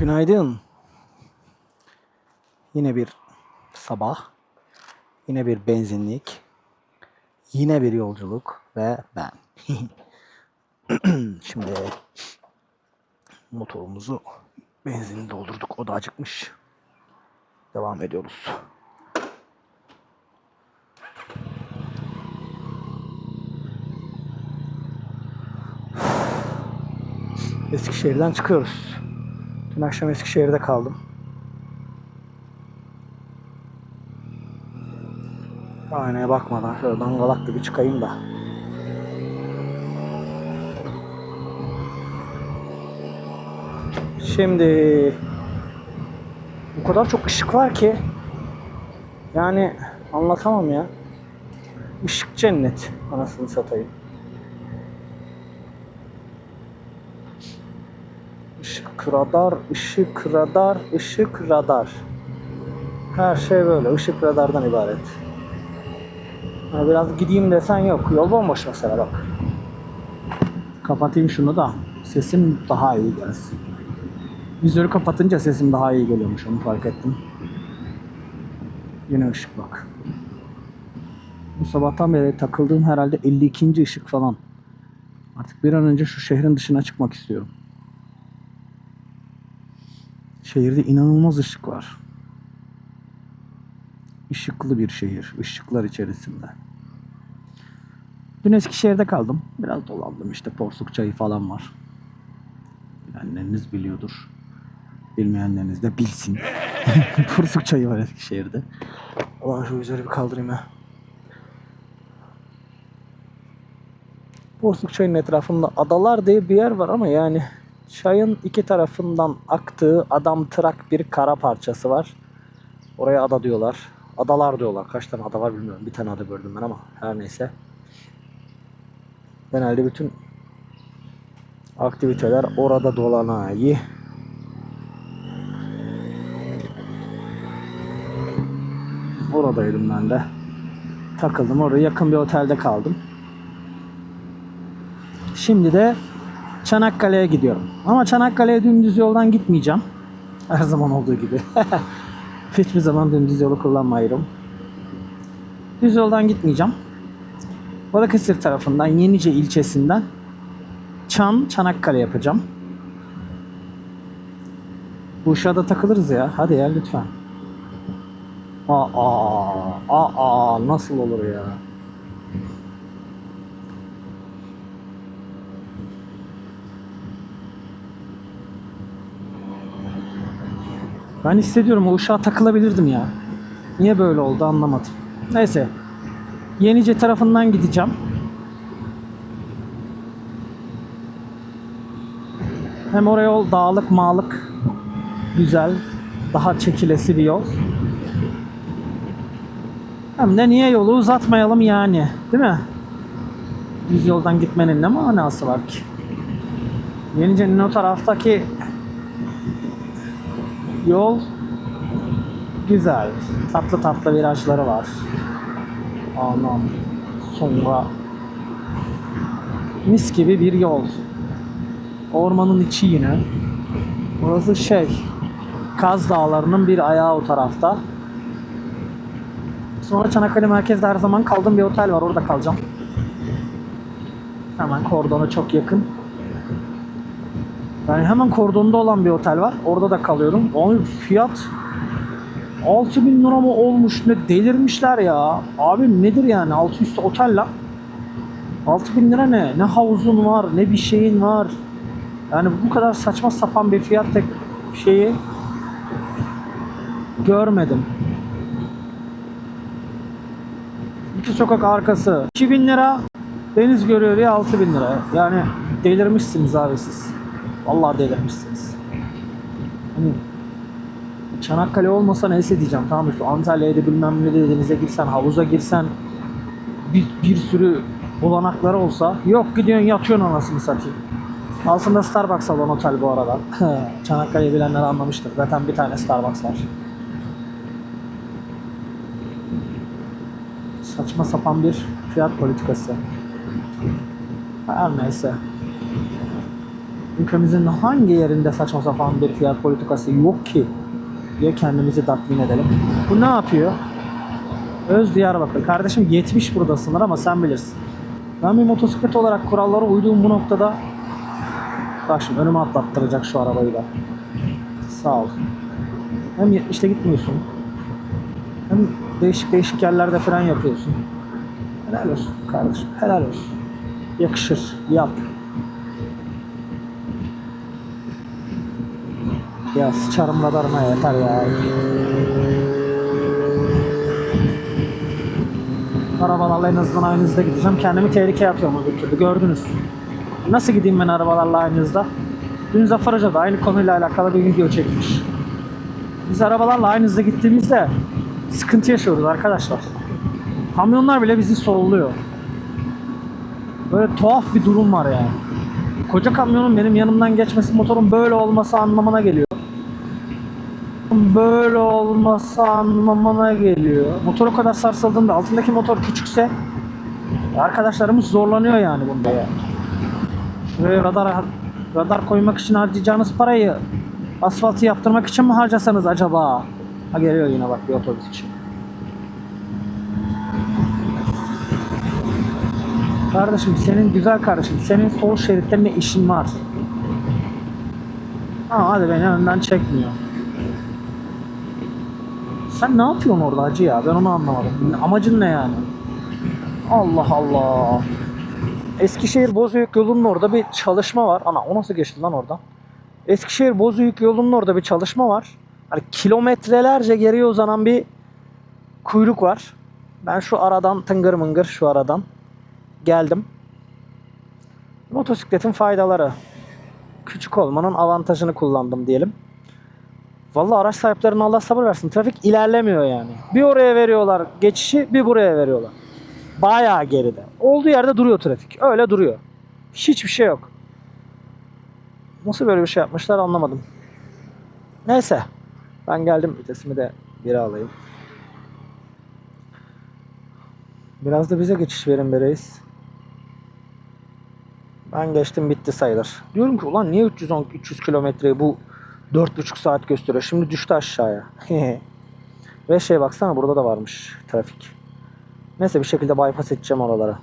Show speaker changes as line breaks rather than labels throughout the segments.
Günaydın. Yine bir sabah. Yine bir benzinlik. Yine bir yolculuk ve ben. Şimdi motorumuzu benzin doldurduk. O da acıkmış. Devam ediyoruz. Eskişehir'den çıkıyoruz. Dün akşam Eskişehir'de kaldım. Aynaya bakmadan şöyle dangalaklı bir çıkayım da. Şimdi bu kadar çok ışık var ki yani anlatamam ya. Işık cennet anasını satayım. Işık radar, ışık radar, ışık radar. Her şey böyle. ışık radardan ibaret. Ha, biraz gideyim desen yok. Yol bomboş mesela bak. Kapatayım şunu da sesim daha iyi gelsin. Vizörü kapatınca sesim daha iyi geliyormuş onu fark ettim. Yine ışık bak. Bu sabahtan beri takıldığım herhalde 52. ışık falan. Artık bir an önce şu şehrin dışına çıkmak istiyorum. Şehirde inanılmaz ışık var. Işıklı bir şehir, ışıklar içerisinde. Dün Eskişehir'de kaldım. Biraz dolandım işte porsuk çayı falan var. Bilenleriniz biliyordur. Bilmeyenleriniz de bilsin. porsuk çayı var Eskişehir'de. Ulan şu üzeri bir kaldırayım ha. Porsuk çayının etrafında adalar diye bir yer var ama yani çayın iki tarafından aktığı adam tırak bir kara parçası var. Oraya ada diyorlar. Adalar diyorlar. Kaç tane ada var bilmiyorum. Bir tane ada gördüm ben ama her neyse. Genelde bütün aktiviteler orada dolanayı. Oradaydım ben de. Takıldım. Oraya yakın bir otelde kaldım. Şimdi de Çanakkale'ye gidiyorum. Ama Çanakkale'ye dümdüz yoldan gitmeyeceğim. Her zaman olduğu gibi. Hiçbir zaman dümdüz yolu kullanmıyorum. Düz yoldan gitmeyeceğim. Balıkesir tarafından Yenice ilçesinden Çan Çanakkale yapacağım. Bu uşağa takılırız ya. Hadi ya lütfen. Aa, aa, aa, nasıl olur ya? Ben hissediyorum o uşağa takılabilirdim ya. Niye böyle oldu anlamadım. Neyse. Yenice tarafından gideceğim. Hem oraya yol dağlık mağlık güzel. Daha çekilesi bir yol. Hem de niye yolu uzatmayalım yani. Değil mi? Düz yoldan gitmenin ne manası var ki? Yenice'nin o taraftaki Yol güzel. Tatlı tatlı virajları var. Anam. Sonra mis gibi bir yol. Ormanın içi yine. Burası şey Kaz Dağları'nın bir ayağı o tarafta. Sonra Çanakkale merkezde her zaman kaldığım bir otel var. Orada kalacağım. Hemen kordona çok yakın. Yani hemen kordonda olan bir otel var. Orada da kalıyorum. Abi fiyat 6000 lira mı olmuş ne delirmişler ya. Abi nedir yani 600 otel lan. 6000 lira ne? Ne havuzun var ne bir şeyin var. Yani bu kadar saçma sapan bir fiyat tek şeyi görmedim. İki sokak arkası 2000 lira deniz görüyor ya 6000 lira. Yani delirmişsiniz abi siz. Vallahi delirmişsiniz. Hani Çanakkale olmasa neyse diyeceğim tamam? Şu Antalya'ya da bilmem ne de denize girsen, havuza girsen bir, bir sürü olanakları olsa yok gidiyorsun yatıyorsun anasını satayım. Altında Starbucks salon otel bu arada. Çanakkale'yi bilenler anlamıştır. Zaten bir tane Starbucks var. Saçma sapan bir fiyat politikası. Her neyse. Ülkemizin hangi yerinde saçma sapan bir fiyat politikası yok ki diye kendimizi tatmin edelim. Bu ne yapıyor? Öz Diyarbakır. Kardeşim 70 burada sınır ama sen bilirsin. Ben bir motosiklet olarak kurallara uyduğum bu noktada bak şimdi önüme atlattıracak şu arabayı da. Sağ ol. Hem 70'te gitmiyorsun. Hem değişik değişik yerlerde fren yapıyorsun. Helal olsun kardeşim. Helal olsun. Yakışır. Yap. Ya sıçarım radarına yeter ya. Arabalarla en azından aynı hızda gideceğim. Kendimi tehlikeye atıyorum öbür türlü. Gördünüz. Nasıl gideyim ben arabalarla aynı hızda? Dün Zafer Hoca da aynı konuyla alakalı bir video çekmiş. Biz arabalarla aynı hızda gittiğimizde sıkıntı yaşıyoruz arkadaşlar. Kamyonlar bile bizi solluyor. Böyle tuhaf bir durum var yani. Koca kamyonun benim yanımdan geçmesi motorun böyle olması anlamına geliyor. Böyle olması anlamına geliyor. Motor o kadar sarsıldığında altındaki motor küçükse arkadaşlarımız zorlanıyor yani bunda ya. Şuraya radar radar koymak için harcayacağınız parayı asfaltı yaptırmak için mi harcasanız acaba? Ha geliyor yine bak bir otobüs için. Kardeşim senin güzel kardeşim senin sol şeritte ne işin var? Ha hadi beni önden çekmiyor. Sen ne yapıyorsun orada hacı ya? Ben onu anlamadım. Amacın ne yani? Allah Allah. Eskişehir Bozüyük yolunun orada bir çalışma var. Ana o nasıl geçti lan oradan? Eskişehir Bozüyük yolunun orada bir çalışma var. Hani kilometrelerce geriye uzanan bir kuyruk var. Ben şu aradan tıngır mıngır şu aradan geldim. Motosikletin faydaları. Küçük olmanın avantajını kullandım diyelim. Vallahi araç sahiplerine Allah sabır versin. Trafik ilerlemiyor yani. Bir oraya veriyorlar geçişi, bir buraya veriyorlar. Bayağı geride. Olduğu yerde duruyor trafik. Öyle duruyor. Hiçbir şey yok. Nasıl böyle bir şey yapmışlar anlamadım. Neyse. Ben geldim. Vitesimi de geri alayım. Biraz da bize geçiş verin be reis. Ben geçtim bitti sayılır. Diyorum ki ulan niye 310 300 kilometreyi bu 4,5 saat gösteriyor. Şimdi düştü aşağıya. Ve şey baksana burada da varmış trafik. Neyse bir şekilde bypass edeceğim oralara.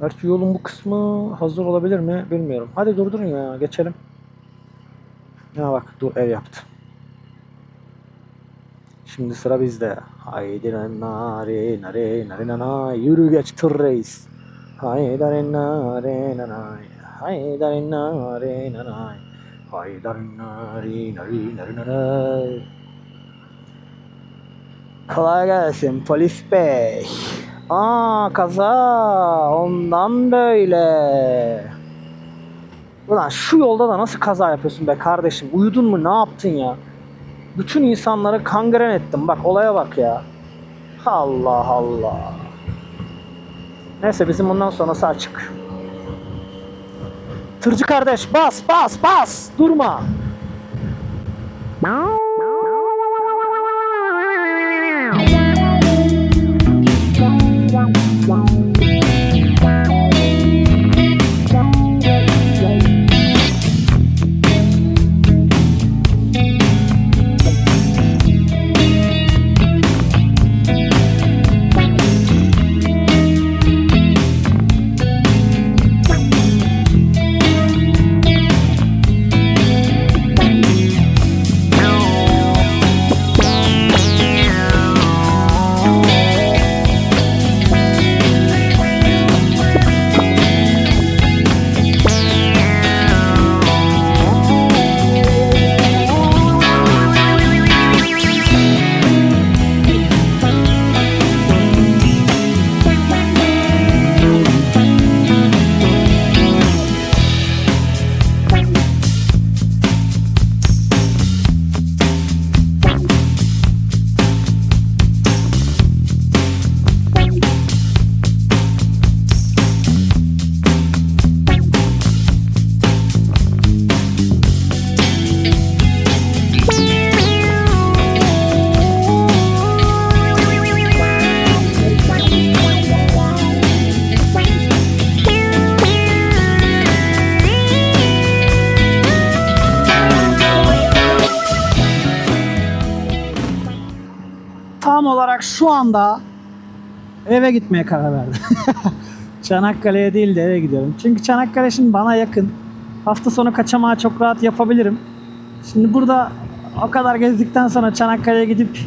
Gerçi yolun bu kısmı hazır olabilir mi bilmiyorum. Hadi durdurun ya geçelim. Ya bak dur ev yaptı. Şimdi sıra bizde. Haydi nari nari nari nari yürü geç tır reis. Haydi nari nari haydi nari nari Kolay gelsin polis bey. Aa kaza ondan böyle. Ulan şu yolda da nasıl kaza yapıyorsun be kardeşim? Uyudun mu ne yaptın ya? Bütün insanları kangren ettim. Bak olaya bak ya. Allah Allah. Neyse bizim bundan sonrası açık. Tırcı kardeş bas bas bas durma. Anda eve gitmeye karar verdim. Çanakkale'ye değil de eve gidiyorum. Çünkü Çanakkale şimdi bana yakın. Hafta sonu kaçamağı çok rahat yapabilirim. Şimdi burada o kadar gezdikten sonra Çanakkale'ye gidip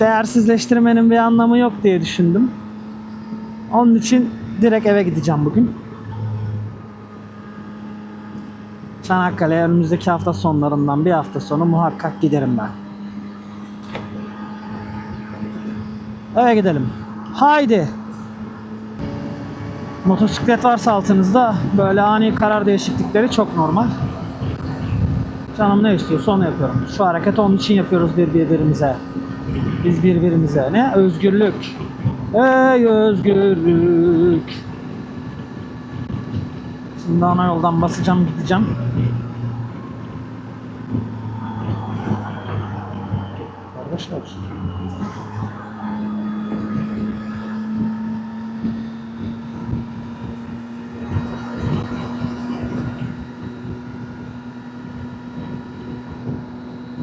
değersizleştirmenin bir anlamı yok diye düşündüm. Onun için direkt eve gideceğim bugün. Çanakkale'ye önümüzdeki hafta sonlarından bir hafta sonu muhakkak giderim ben. Eve gidelim. Haydi. Motosiklet varsa altınızda böyle ani karar değişiklikleri çok normal. Canım ne istiyorsa onu yapıyorum. Şu hareketi onun için yapıyoruz birbirimize. Biz birbirimize. Ne? Özgürlük. Ey özgürlük. Şimdi ana yoldan basacağım gideceğim. Kardeşler.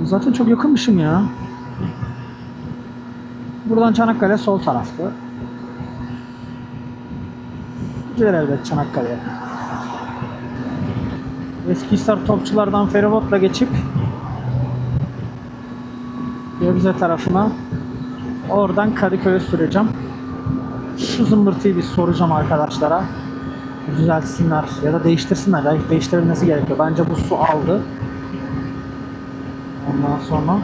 Zaten çok yakınmışım ya. Buradan Çanakkale sol taraftı. Gider elbet Çanakkale'ye. Eskihisar topçulardan feribotla geçip Gebze tarafına oradan Kadıköy'e süreceğim. Şu zımbırtıyı bir soracağım arkadaşlara. Düzeltsinler ya da değiştirsinler. Belki değiştirilmesi gerekiyor. Bence bu su aldı. Ondan sonra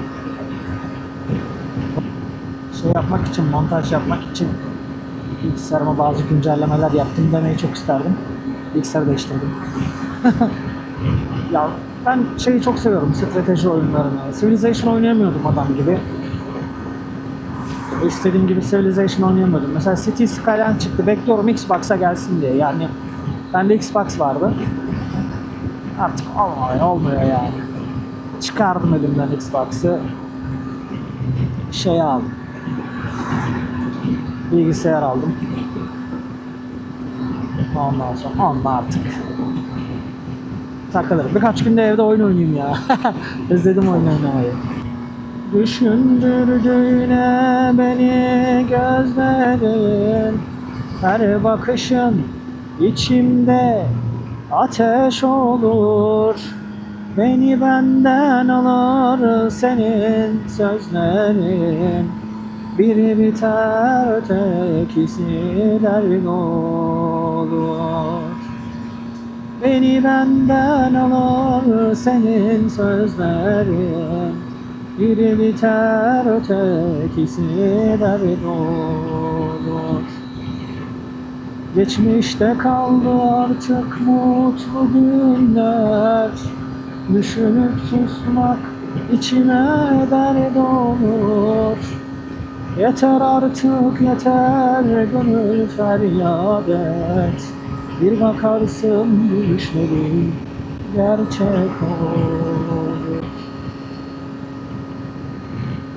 şey yapmak için, montaj yapmak için bilgisayarıma bazı güncellemeler yaptım demeyi çok isterdim. Bilgisayarı değiştirdim. ya ben şeyi çok seviyorum, strateji oyunlarını. Civilization oynayamıyordum adam gibi. İstediğim gibi Civilization oynayamıyordum. Mesela City Skyline çıktı. Bekliyorum Xbox'a gelsin diye. Yani bende Xbox vardı. Artık olmuyor, olmuyor yani. Çıkardım elimden Xbox'ı. Şey aldım. Bilgisayar aldım. Ondan sonra onunla artık takılırım. Birkaç günde evde oyun oynayayım ya. Özledim oyun oynamayı. Düşündürdüğüne beni gözlerin Her bakışın içimde ateş olur Beni benden alır senin sözlerin. Biri biter ötekisi dert olur. Beni benden alır senin sözlerin. Biri biter ötekisi dert olur. Geçmişte kaldı artık mutlu günler Düşünüp susmak içime dert olur Yeter artık yeter gönül feryat et Bir bakarsın düşlerin gerçek olur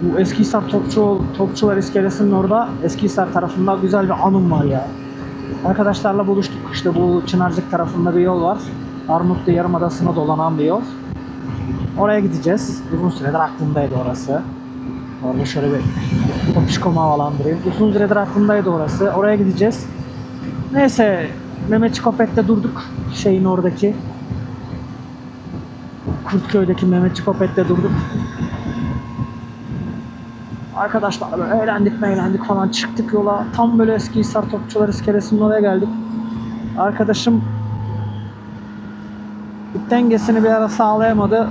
Bu Eskihisar Topçu, Topçular İskelesi'nin orada Eskihisar tarafında güzel bir anım var ya. Arkadaşlarla buluştuk işte bu Çınarcık tarafında bir yol var. Armutlu Yarımadası'na dolanan bir yol. Oraya gideceğiz. Uzun süredir aklımdaydı orası. Orada şöyle bir topişkomu havalandırayım. Uzun süredir aklımdaydı orası. Oraya gideceğiz. Neyse Mehmetçik Opet'te durduk. Şeyin oradaki. Kurtköy'deki Mehmetçik Opet'te durduk. Arkadaşlar böyle eğlendik eğlendik falan çıktık yola. Tam böyle eski Hisar Topçular İskelesi'nin oraya geldik. Arkadaşım dengesini bir ara sağlayamadı.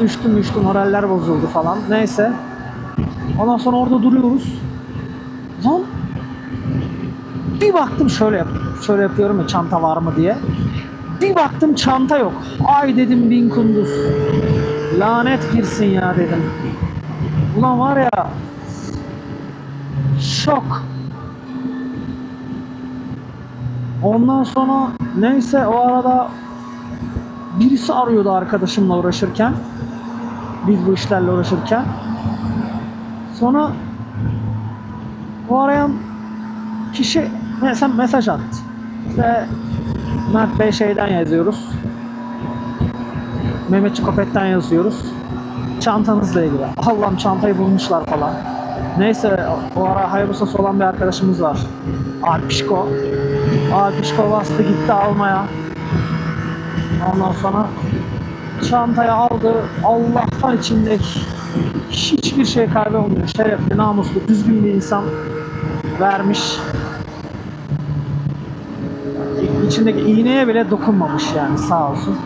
Düştüm düştüm moraller bozuldu falan. Neyse. Ondan sonra orada duruyoruz. Lan bir baktım şöyle yap şöyle yapıyorum ya çanta var mı diye. Bir baktım çanta yok. Ay dedim bin kunduz. Lanet girsin ya dedim. Ulan var ya şok. Ondan sonra neyse o arada birisi arıyordu arkadaşımla uğraşırken. Biz bu işlerle uğraşırken. Sonra o arayan kişi mesela mesaj attı. İşte Mert Bey şeyden yazıyoruz. Mehmetçik Opet'ten yazıyoruz. çantanızla ilgili. Allah'ım çantayı bulmuşlar falan. Neyse o ara Hayabusa'sı olan bir arkadaşımız var. Alpişko. Alpişko bastı gitti almaya. Ondan sonra çantayı aldı. Allah'tan içinde hiçbir şey kaybolmuyor. Şerefli, namuslu, düzgün bir insan vermiş. İçindeki iğneye bile dokunmamış yani sağ olsun.